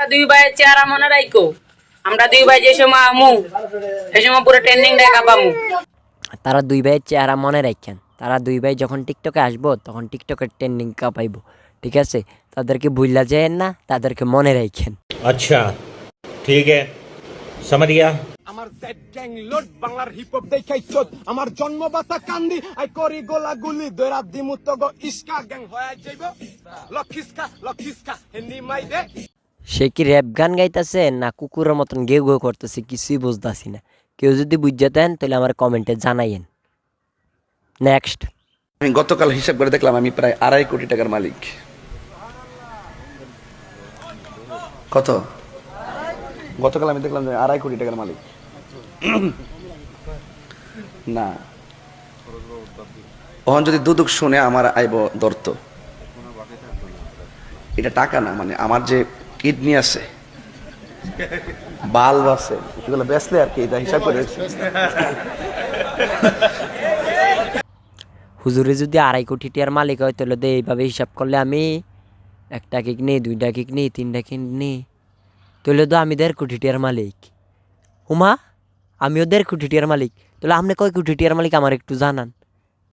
দুই ভাইয়ের চেহারা মনে রাখো আমরা দুই ভাই যে সময় আমু সেই সময় পুরো ট্রেন্ডিং দেখা পামু তারা দুই ভাইয়ের চেহারা মনে রাখেন তারা দুই ভাই যখন টিকটকে আসবো তখন টিকটকের ট্রেন্ডিং কাপাইবো ঠিক আছে তাদেরকে ভুললা যায় না তাদেরকে মনে রাখেন अच्छा ठीक है समझ गया আমার জেড গ্যাং লোড বাংলার হিপ হপ দেখাই চোদ আমার জন্মবাতা কান্দি আই করি গোলা গুলি দৈরা দিমুত গো ইস্কা গ্যাং হয়ে যাইব লক্ষিস্কা লক্ষিস্কা হেন্দি মাই দে সে কি র্যাপ গান গাইতেছে না কুকুরের মতন গেউ গেউ করতেছে কিছুই বুঝতেছি না। কেউ যদি বুঝতে দেন, তাহলে আমার কমেন্টে জানাইয়েন। নেক্সট আমি গতকাল হিসাব করে দেখলাম আমি প্রায় আড়াই কোটি টাকার মালিক। কত? গতকাল আমি দেখলাম যে আড়াই কোটি টাকার মালিক। না। ওহন যদি দুদুক শুনে আমার আইব দর্ত। এটা টাকা না মানে আমার যে কিডনি আছে বাল্ব আছে, এগুলো বেচলে আর কি, এটা হিসাব করে হুজুরে যদি আড়াই কোটি টিয়ার মালিক হয়, তাহলে দে, এইভাবে হিসাব করলে আমি একটা কিক নিই দুইটা কিক নিই তিনটা কিক নিই তাহলে তো আমি দেড় কোটি টিয়ার মালিক। হুমা, আমিও দেড় কোটি টিয়ার মালিক, তাহলে আপনি কয় কোটি টিয়ার মালিক আমার একটু জানান।